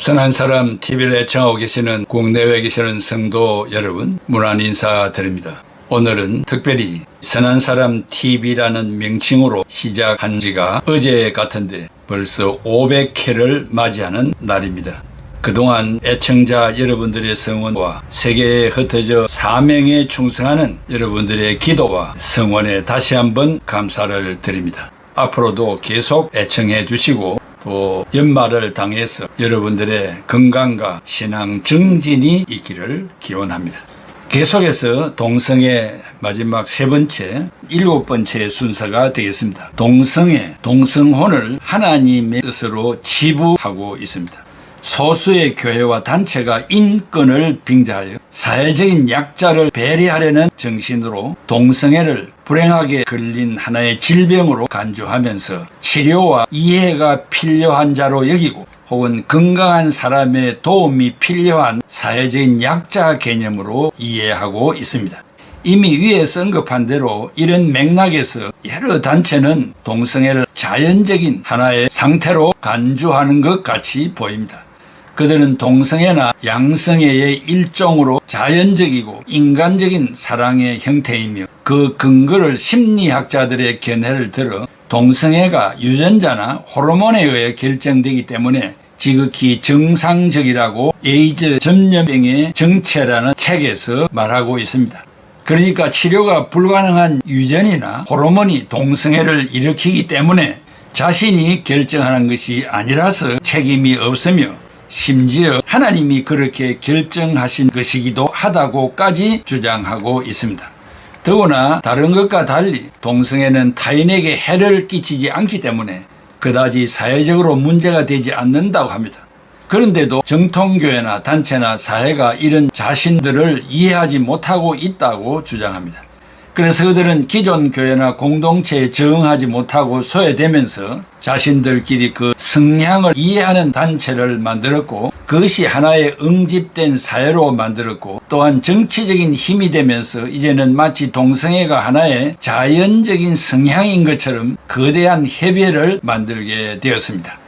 선한 사람 TV를 애청하고 계시는 국내외에 계시는 성도 여러분, 문안 인사드립니다. 오늘은 특별히 선한 사람 TV라는 명칭으로 시작한 지가 어제 같은데 벌써 500회를 맞이하는 날입니다. 그동안 애청자 여러분들의 성원과 세계에 흩어져 사명에 충성하는 여러분들의 기도와 성원에 다시 한번 감사를 드립니다. 앞으로도 계속 애청해 주시고 또 연말을 당해서 여러분들의 건강과 신앙 증진이 있기를 기원합니다. 계속해서 동성의 마지막 세 번째, 일곱 번째 순서가 되겠습니다. 동성애, 동성혼을 하나님의 뜻으로 지부하고 있습니다. 소수의 교회와 단체가 인권을 빙자하여 사회적인 약자를 배려하려는 정신으로 동성애를 불행하게 걸린 하나의 질병으로 간주하면서 치료와 이해가 필요한 자로 여기고 혹은 건강한 사람의 도움이 필요한 사회적인 약자 개념으로 이해하고 있습니다. 이미 위에서 언급한 대로 이런 맥락에서 여러 단체는 동성애를 자연적인 하나의 상태로 간주하는 것 같이 보입니다. 그들은 동성애나 양성애의 일종으로 자연적이고 인간적인 사랑의 형태이며 그 근거를 심리학자들의 견해를 들어 동성애가 유전자나 호르몬에 의해 결정되기 때문에 지극히 정상적이라고 에이즈 전염병의 정체라는 책에서 말하고 있습니다. 그러니까 치료가 불가능한 유전이나 호르몬이 동성애를 일으키기 때문에 자신이 결정하는 것이 아니라서 책임이 없으며 심지어 하나님이 그렇게 결정하신 것이기도 하다고까지 주장하고 있습니다. 더구나 다른 것과 달리 동성애는 타인에게 해를 끼치지 않기 때문에 그다지 사회적으로 문제가 되지 않는다고 합니다. 그런데도 정통교회나 단체나 사회가 이런 자신들을 이해하지 못하고 있다고 주장합니다. 그래서 그들은 기존 교회나 공동체에 적응하지 못하고 소외되면서 자신들끼리 그 성향을 이해하는 단체를 만들었고 그것이 하나의 응집된 사회로 만들었고 또한 정치적인 힘이 되면서 이제는 마치 동성애가 하나의 자연적인 성향인 것처럼 거대한 협의를 만들게 되었습니다.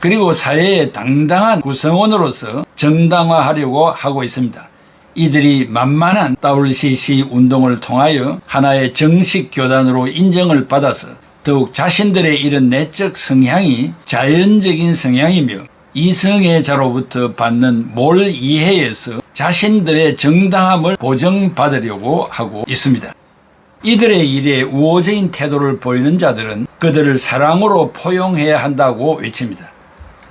그리고 사회의 당당한 구성원으로서 정당화하려고 하고 있습니다. 이들이 만만한 WCC 운동을 통하여 하나의 정식 교단으로 인정을 받아서 더욱 자신들의 이런 내적 성향이 자연적인 성향이며 이성애자로부터 받는 몰 이해에서 자신들의 정당함을 보정받으려고 하고 있습니다. 이들의 일에 우호적인 태도를 보이는 자들은 그들을 사랑으로 포용해야 한다고 외칩니다.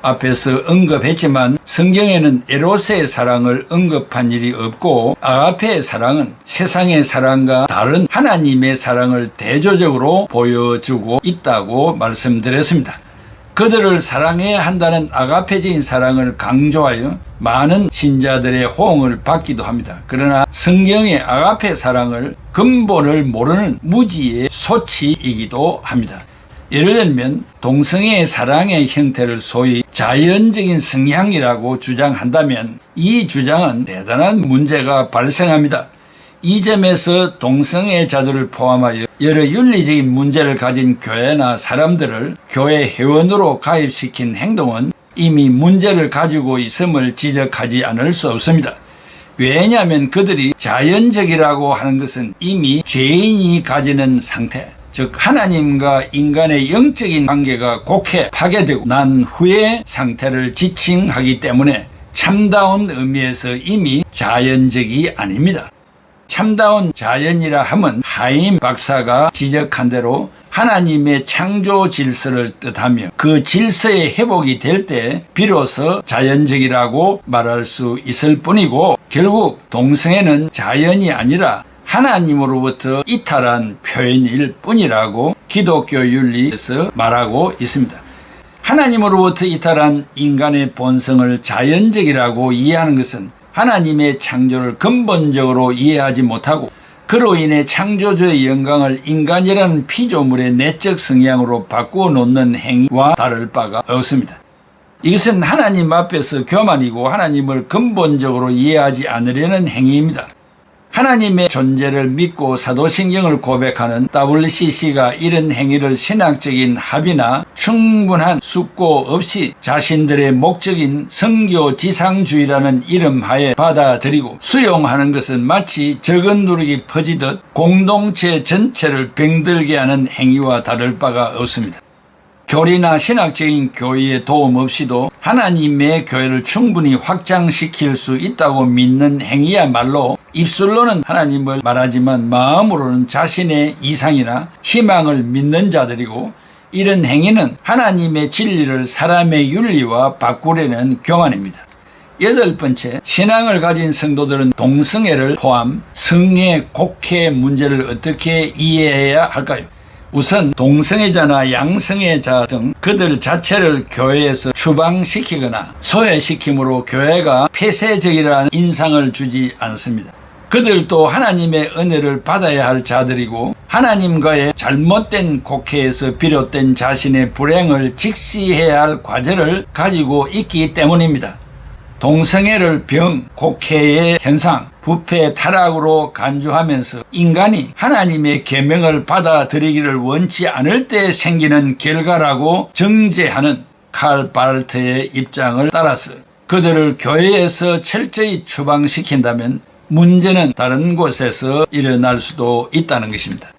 앞에서 언급했지만 성경에는 에로스의 사랑을 언급한 일이 없고 아가페의 사랑은 세상의 사랑과 다른 하나님의 사랑을 대조적으로 보여주고 있다고 말씀드렸습니다. 그들을 사랑해야 한다는 아가페적인 사랑을 강조하여 많은 신자들의 호응을 받기도 합니다. 그러나 성경의 아가페 사랑을 근본을 모르는 무지의 소치이기도 합니다. 예를 들면 동성애의 사랑의 형태를 소위 자연적인 성향이라고 주장한다면 이 주장은 대단한 문제가 발생합니다. 이 점에서 동성애자들을 포함하여 여러 윤리적인 문제를 가진 교회나 사람들을 교회 회원으로 가입시킨 행동은 이미 문제를 가지고 있음을 지적하지 않을 수 없습니다. 왜냐하면 그들이 자연적이라고 하는 것은 이미 죄인이 가지는 상태, 즉 하나님과 인간의 영적인 관계가 곡해 파괴되고 난 후의 상태를 지칭하기 때문에 참다운 의미에서 이미 자연적이 아닙니다. 참다운 자연이라 함은 하임 박사가 지적한 대로 하나님의 창조 질서를 뜻하며 그 질서의 회복이 될 때 비로소 자연적이라고 말할 수 있을 뿐이고 결국 동성애는 자연이 아니라 하나님으로부터 이탈한 표현일 뿐이라고 기독교 윤리에서 말하고 있습니다. 하나님으로부터 이탈한 인간의 본성을 자연적이라고 이해하는 것은 하나님의 창조를 근본적으로 이해하지 못하고 그로 인해 창조주의 영광을 인간이라는 피조물의 내적 성향으로 바꾸어 놓는 행위와 다를 바가 없습니다. 이것은 하나님 앞에서 교만이고 하나님을 근본적으로 이해하지 않으려는 행위입니다. 하나님의 존재를 믿고 사도신경을 고백하는 WCC가 이런 행위를 신학적인 합의나 충분한 숙고 없이 자신들의 목적인 성교 지상주의라는 이름 하에 받아들이고 수용하는 것은 마치 적은 누룩이 퍼지듯 공동체 전체를 병들게 하는 행위와 다를 바가 없습니다. 교리나 신학적인 교의의 도움 없이도 하나님의 교회를 충분히 확장시킬 수 있다고 믿는 행위야말로 입술로는 하나님을 말하지만 마음으로는 자신의 이상이나 희망을 믿는 자들이고 이런 행위는 하나님의 진리를 사람의 윤리와 바꾸려는 교만입니다. 여덟 번째, 신앙을 가진 성도들은 동성애를 포함 성애, 곡해 문제를 어떻게 이해해야 할까요? 우선 동성애 자나 양성애 자 등 그들 자체를 교회에서 추방시키거나 소외시킴으로 교회가 폐쇄적이라는 인상을 주지 않습니다. 그들도 하나님의 은혜를 받아야 할 자들이고 하나님과의 잘못된 곡해에서 비롯된 자신의 불행을 직시해야 할 과제를 가지고 있기 때문입니다. 동성애를 병, 곡해의 현상, 부패, 타락으로 간주하면서 인간이 하나님의 계명을 받아들이기를 원치 않을 때 생기는 결과라고 정죄하는 칼 바르트의 입장을 따라서 그들을 교회에서 철저히 추방시킨다면 문제는 다른 곳에서 일어날 수도 있다는 것입니다.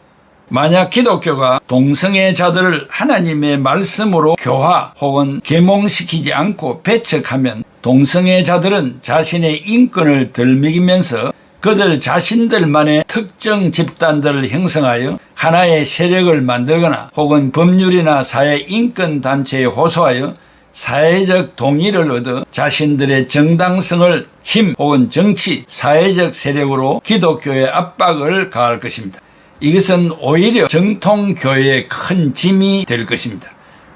만약 기독교가 동성애자들을 하나님의 말씀으로 교화 혹은 계몽시키지 않고 배척하면 동성애자들은 자신의 인권을 덜 먹이면서 그들 자신들만의 특정 집단들을 형성하여 하나의 세력을 만들거나 혹은 법률이나 사회 인권 단체에 호소하여 사회적 동의를 얻어 자신들의 정당성을 힘 혹은 정치, 사회적 세력으로 기독교의 압박을 가할 것입니다. 이것은 오히려 정통교회의 큰 짐이 될 것입니다.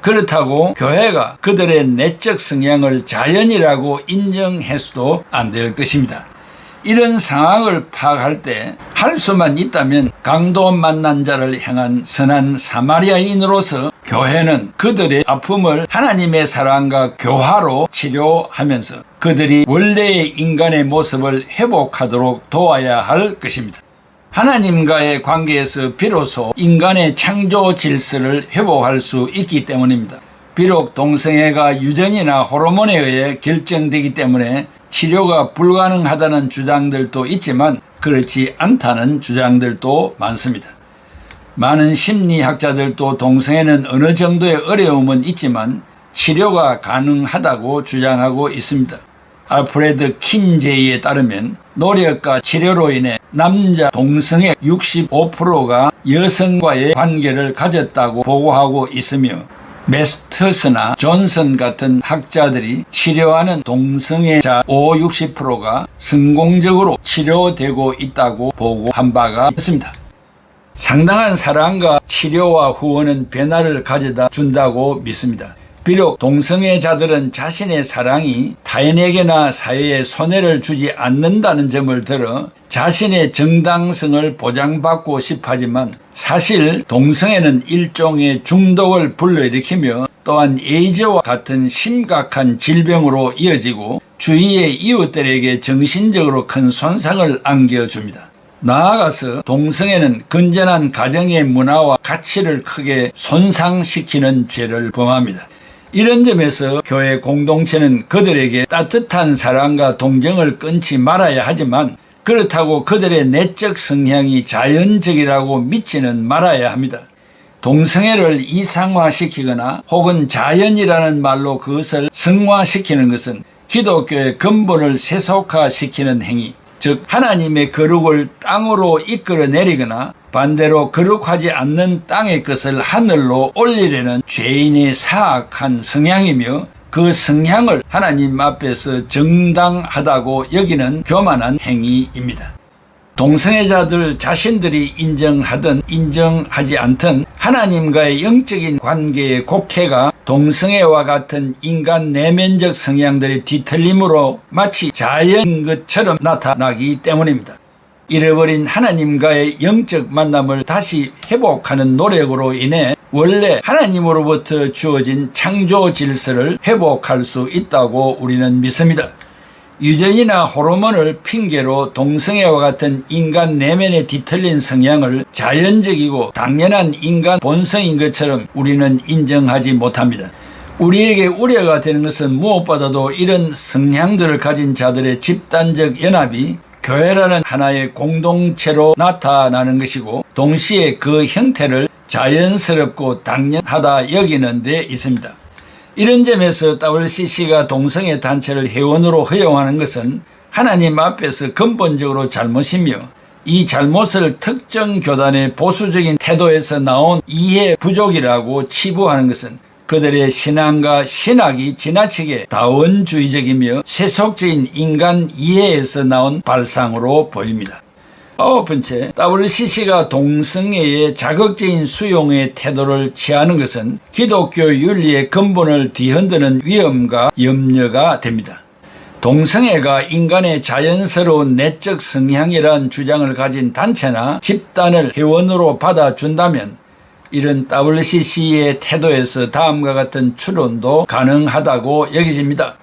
그렇다고 교회가 그들의 내적 성향을 자연이라고 인정해서도 안 될 것입니다. 이런 상황을 파악할 때 할 수만 있다면 강도 만난 자를 향한 선한 사마리아인으로서 교회는 그들의 아픔을 하나님의 사랑과 교화로 치료하면서 그들이 원래의 인간의 모습을 회복하도록 도와야 할 것입니다. 하나님과의 관계에서 비로소 인간의 창조 질서를 회복할 수 있기 때문입니다. 비록 동성애가 유전이나 호르몬에 의해 결정되기 때문에 치료가 불가능하다는 주장들도 있지만 그렇지 않다는 주장들도 많습니다. 많은 심리학자들도 동성애는 어느 정도의 어려움은 있지만 치료가 가능하다고 주장하고 있습니다. 알프레드 킨제이에 따르면 노력과 치료로 인해 남자 동성애 65%가 여성과의 관계를 가졌다고 보고하고 있으며 메스터스나 존슨 같은 학자들이 치료하는 동성애자 5, 60%가 성공적으로 치료되고 있다고 보고한 바가 있습니다. 상당한 사랑과 치료와 후원은 변화를 가져다 준다고 믿습니다. 비록 동성애자들은 자신의 사랑이 타인에게나 사회에 손해를 주지 않는다는 점을 들어 자신의 정당성을 보장받고 싶어 하지만 사실 동성애는 일종의 중독을 불러일으키며 또한 에이즈와 같은 심각한 질병으로 이어지고 주위의 이웃들에게 정신적으로 큰 손상을 안겨줍니다. 나아가서 동성애는 건전한 가정의 문화와 가치를 크게 손상시키는 죄를 범합니다. 이런 점에서 교회 공동체는 그들에게 따뜻한 사랑과 동정을 끊지 말아야 하지만 그렇다고 그들의 내적 성향이 자연적이라고 믿지는 말아야 합니다. 동성애를 이상화시키거나 혹은 자연이라는 말로 그것을 성화시키는 것은 기독교의 근본을 세속화시키는 행위, 즉 하나님의 거룩을 땅으로 이끌어 내리거나 반대로 거룩하지 않는 땅의 것을 하늘로 올리려는 죄인의 사악한 성향이며 그 성향을 하나님 앞에서 정당하다고 여기는 교만한 행위입니다. 동성애자들 자신들이 인정하든 인정하지 않든 하나님과의 영적인 관계의 곡해가 동성애와 같은 인간 내면적 성향들의 뒤틀림으로 마치 자연인 것처럼 나타나기 때문입니다. 잃어버린 하나님과의 영적 만남을 다시 회복하는 노력으로 인해 원래 하나님으로부터 주어진 창조 질서를 회복할 수 있다고 우리는 믿습니다. 유전이나 호르몬을 핑계로 동성애와 같은 인간 내면에 뒤틀린 성향을 자연적이고 당연한 인간 본성인 것처럼 우리는 인정하지 못합니다. 우리에게 우려가 되는 것은 무엇보다도 이런 성향들을 가진 자들의 집단적 연합이 교회라는 하나의 공동체로 나타나는 것이고 동시에 그 형태를 자연스럽고 당연하다 여기는 데 있습니다. 이런 점에서 WCC가 동성애 단체를 회원으로 허용하는 것은 하나님 앞에서 근본적으로 잘못이며 이 잘못을 특정 교단의 보수적인 태도에서 나온 이해 부족이라고 치부하는 것은 그들의 신앙과 신학이 지나치게 다원주의적이며 세속적인 인간 이해에서 나온 발상으로 보입니다. 아홉 번째, WCC가 동성애의 자극적인 수용의 태도를 취하는 것은 기독교 윤리의 근본을 뒤흔드는 위험과 염려가 됩니다. 동성애가 인간의 자연스러운 내적 성향이란 주장을 가진 단체나 집단을 회원으로 받아준다면 이런 WCC의 태도에서 다음과 같은 추론도 가능하다고 여겨집니다.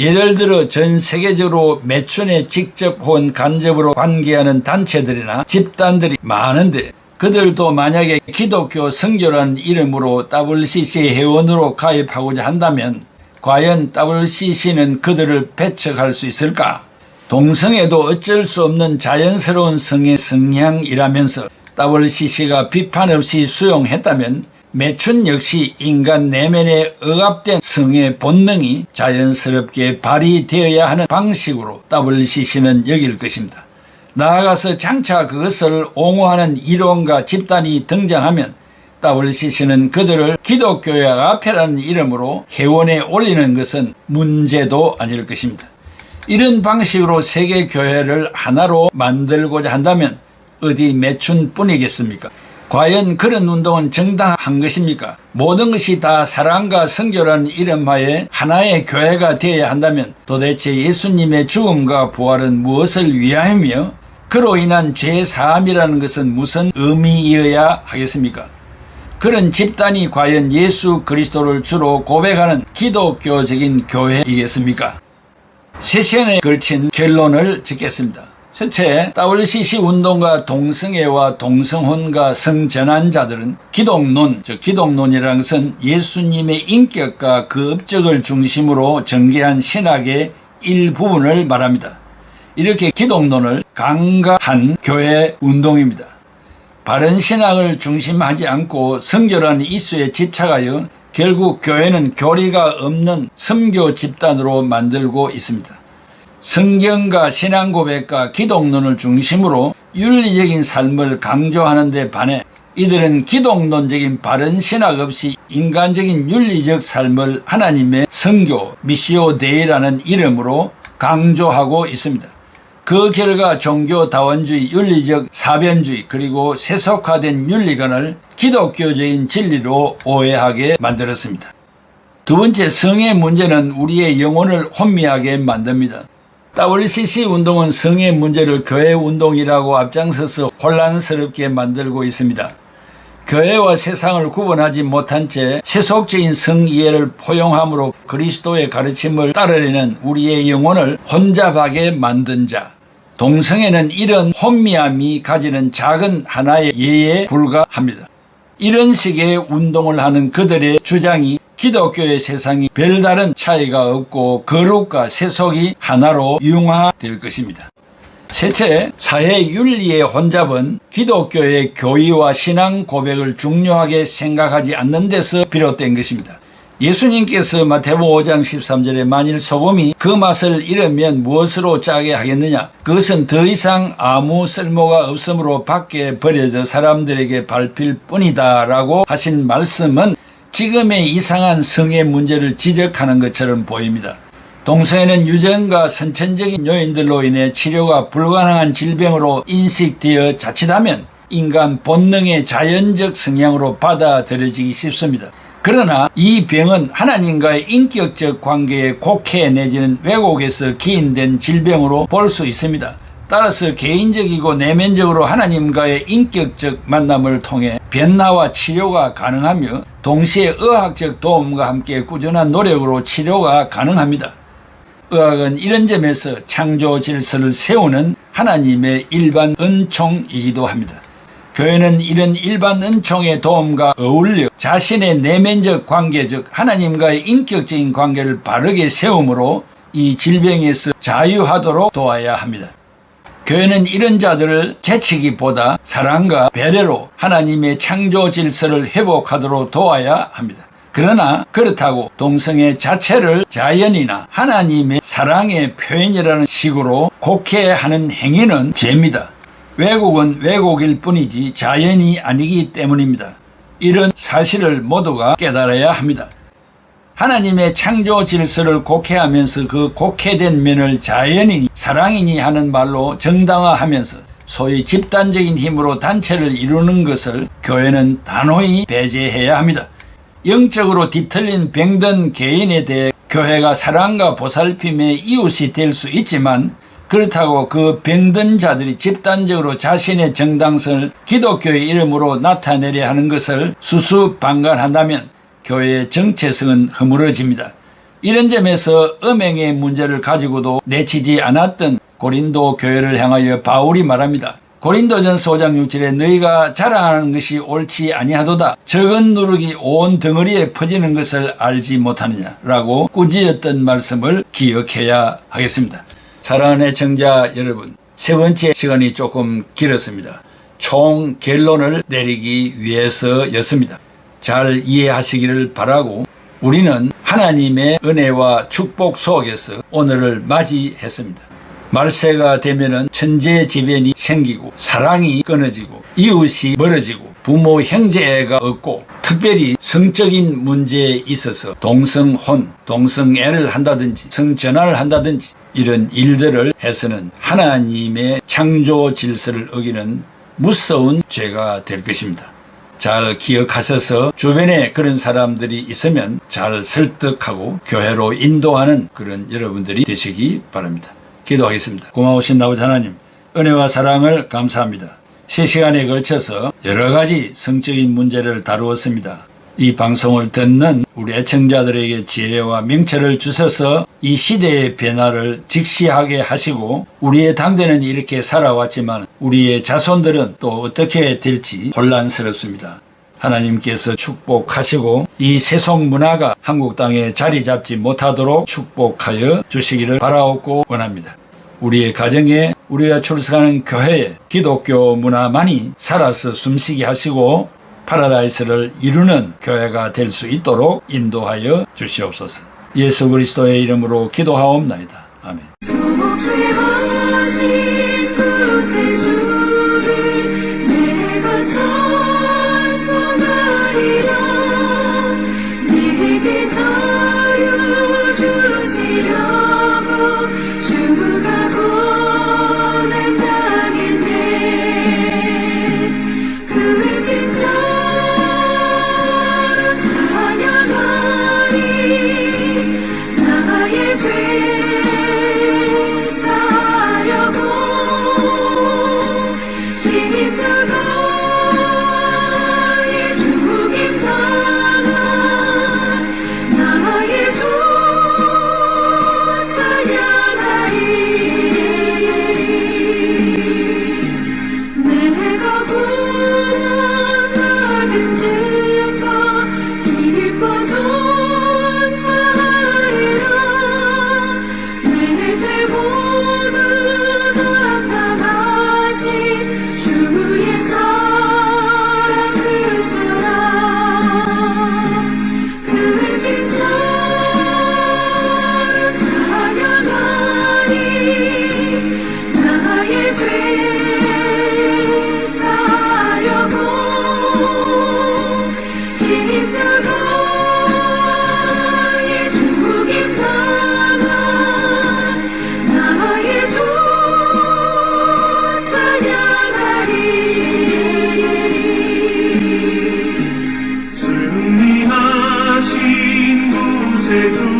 예를 들어 전 세계적으로 매춘에 직접 혹은 간접으로 관계하는 단체들이나 집단들이 많은데 그들도 만약에 기독교 성교라는 이름으로 WCC 회원으로 가입하고자 한다면 과연 WCC는 그들을 배척할 수 있을까? 동성애도 어쩔 수 없는 자연스러운 성의 성향이라면서 WCC가 비판 없이 수용했다면 매춘 역시 인간 내면에 억압된 성의 본능이 자연스럽게 발휘되어야 하는 방식으로 WCC는 여길 것입니다. 나아가서 장차 그것을 옹호하는 이론과 집단이 등장하면 WCC는 그들을 기독교의 앞에라는 이름으로 회원에 올리는 것은 문제도 아닐 것입니다. 이런 방식으로 세계 교회를 하나로 만들고자 한다면 어디 매춘 뿐이겠습니까? 과연 그런 운동은 정당한 것입니까? 모든 것이 다 사랑과 성교라는 이름하에 하나의 교회가 되어야 한다면 도대체 예수님의 죽음과 부활은 무엇을 위하며 그로 인한 죄 사함이라는 것은 무슨 의미이어야 하겠습니까? 그런 집단이 과연 예수 그리스도를 주로 고백하는 기독교적인 교회이겠습니까? 세 시간에 걸친 결론을 짓겠습니다. 첫째, WCC 운동과 동성애와 동성혼과 성전환자들은 기독론, 즉 기독론이라는 것은 예수님의 인격과 그 업적을 중심으로 전개한 신학의 일부분을 말합니다. 이렇게 기독론을 강가한 교회 운동입니다. 바른 신학을 중심하지 않고 성교라는 이수에 집착하여 결국 교회는 교리가 없는 섬교 집단으로 만들고 있습니다. 성경과 신앙 고백과 기독론을 중심으로 윤리적인 삶을 강조하는 데 반해 이들은 기독론적인 바른 신학 없이 인간적인 윤리적 삶을 하나님의 성교 미시오 데이라는 이름으로 강조하고 있습니다. 그 결과 종교 다원주의, 윤리적 사변주의 그리고 세속화된 윤리관을 기독교적인 진리로 오해하게 만들었습니다. 두 번째 성의 문제는 우리의 영혼을 혼미하게 만듭니다. WCC 운동은 성의 문제를 교회 운동이라고 앞장서서 혼란스럽게 만들고 있습니다. 교회와 세상을 구분하지 못한 채 세속적인 성이해를 포용함으로 그리스도의 가르침을 따르려는 우리의 영혼을 혼잡하게 만든 자. 동성애는 이런 혼미함이 가지는 작은 하나의 예에 불과합니다. 이런 식의 운동을 하는 그들의 주장이 기독교의 세상이 별다른 차이가 없고 거룩과 세속이 하나로 융화될 것입니다. 셋째, 사회 윤리의 혼잡은 기독교의 교의와 신앙 고백을 중요하게 생각하지 않는 데서 비롯된 것입니다. 예수님께서 마태복음 5장 13절에 만일 소금이 그 맛을 잃으면 무엇으로 짜게 하겠느냐? 그것은 더 이상 아무 쓸모가 없으므로 밖에 버려져 사람들에게 밟힐 뿐이다 라고 하신 말씀은 지금의 이상한 성의 문제를 지적하는 것처럼 보입니다. 동성애는 유전과 선천적인 요인들로 인해 치료가 불가능한 질병으로 인식되어 자칫하면 인간 본능의 자연적 성향으로 받아들여지기 쉽습니다. 그러나 이 병은 하나님과의 인격적 관계에 곡해 내지는 왜곡에서 기인된 질병으로 볼 수 있습니다. 따라서 개인적이고 내면적으로 하나님과의 인격적 만남을 통해 변화와 치료가 가능하며 동시에 의학적 도움과 함께 꾸준한 노력으로 치료가 가능합니다. 의학은 이런 점에서 창조 질서를 세우는 하나님의 일반 은총이기도 합니다. 교회는 이런 일반 은총의 도움과 어울려 자신의 내면적 관계 즉 하나님과의 인격적인 관계를 바르게 세움으로 이 질병에서 자유하도록 도와야 합니다. 교회는 이런 자들을 재치기보다 사랑과 배려로 하나님의 창조 질서를 회복하도록 도와야 합니다. 그러나 그렇다고 동성애 자체를 자연이나 하나님의 사랑의 표현이라는 식으로 곡해하는 행위는 죄입니다. 왜곡은 왜곡일 뿐이지 자연이 아니기 때문입니다. 이런 사실을 모두가 깨달아야 합니다. 하나님의 창조 질서를 곡해하면서 그 곡해된 면을 자연이니 사랑이니 하는 말로 정당화하면서 소위 집단적인 힘으로 단체를 이루는 것을 교회는 단호히 배제해야 합니다. 영적으로 뒤틀린 병든 개인에 대해 교회가 사랑과 보살핌의 이웃이 될 수 있지만 그렇다고 그 병든 자들이 집단적으로 자신의 정당성을 기독교의 이름으로 나타내려 하는 것을 수수방관한다면 교회의 정체성은 허물어집니다. 이런 점에서 음행의 문제를 가지고도 내치지 않았던 고린도 교회를 향하여 바울이 말합니다. 고린도전서 5장 6절에 너희가 자랑하는 것이 옳지 아니하도다. 적은 누룩이 온 덩어리에 퍼지는 것을 알지 못하느냐라고 꾸짖었던 말씀을 기억해야 하겠습니다. 사랑하는 애청자 여러분, 세 번째 시간이 조금 길었습니다. 총 결론을 내리기 위해서였습니다. 잘 이해하시기를 바라고 우리는 하나님의 은혜와 축복 속에서 오늘을 맞이했습니다. 말세가 되면은 천재지변이 생기고 사랑이 끊어지고 이웃이 멀어지고 부모 형제가 없고 특별히 성적인 문제에 있어서 동성혼, 동성애를 한다든지 성전환을 한다든지 이런 일들을 해서는 하나님의 창조 질서를 어기는 무서운 죄가 될 것입니다. 잘 기억하셔서 주변에 그런 사람들이 있으면 잘 설득하고 교회로 인도하는 그런 여러분들이 되시기 바랍니다. 기도하겠습니다. 고마우신 아버지 하나님, 은혜와 사랑을 감사합니다. 실시간에 걸쳐서 여러 가지 성적인 문제를 다루었습니다. 이 방송을 듣는 우리 애청자들에게 지혜와 명철을 주셔서 이 시대의 변화를 직시하게 하시고 우리의 당대는 이렇게 살아왔지만 우리의 자손들은 또 어떻게 될지 혼란스럽습니다. 하나님께서 축복하시고 이 세속 문화가 한국 땅에 자리 잡지 못하도록 축복하여 주시기를 바라옵고 원합니다. 우리의 가정에 우리가 출석하는 교회에 기독교 문화만이 살아서 숨쉬게 하시고 파라다이스를 이루는 교회가 될 수 있도록 인도하여 주시옵소서. 예수 그리스도의 이름으로 기도하옵나이다. 아멘. 구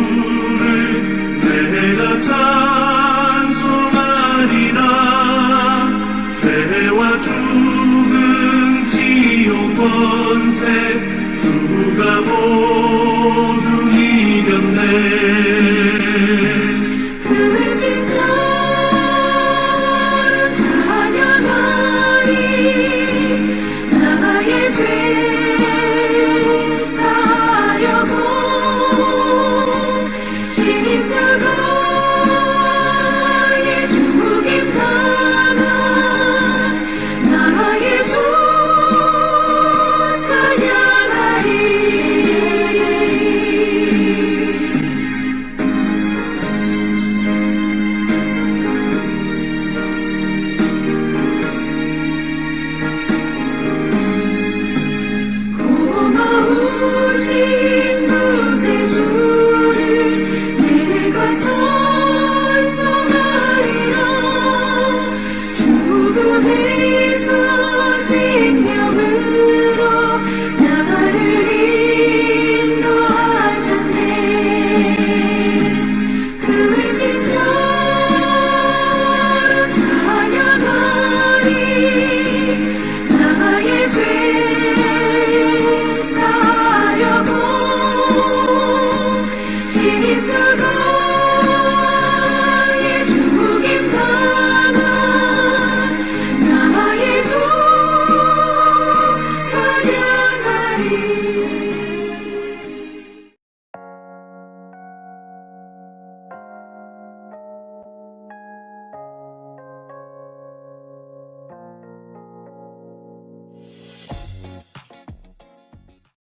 Jesus.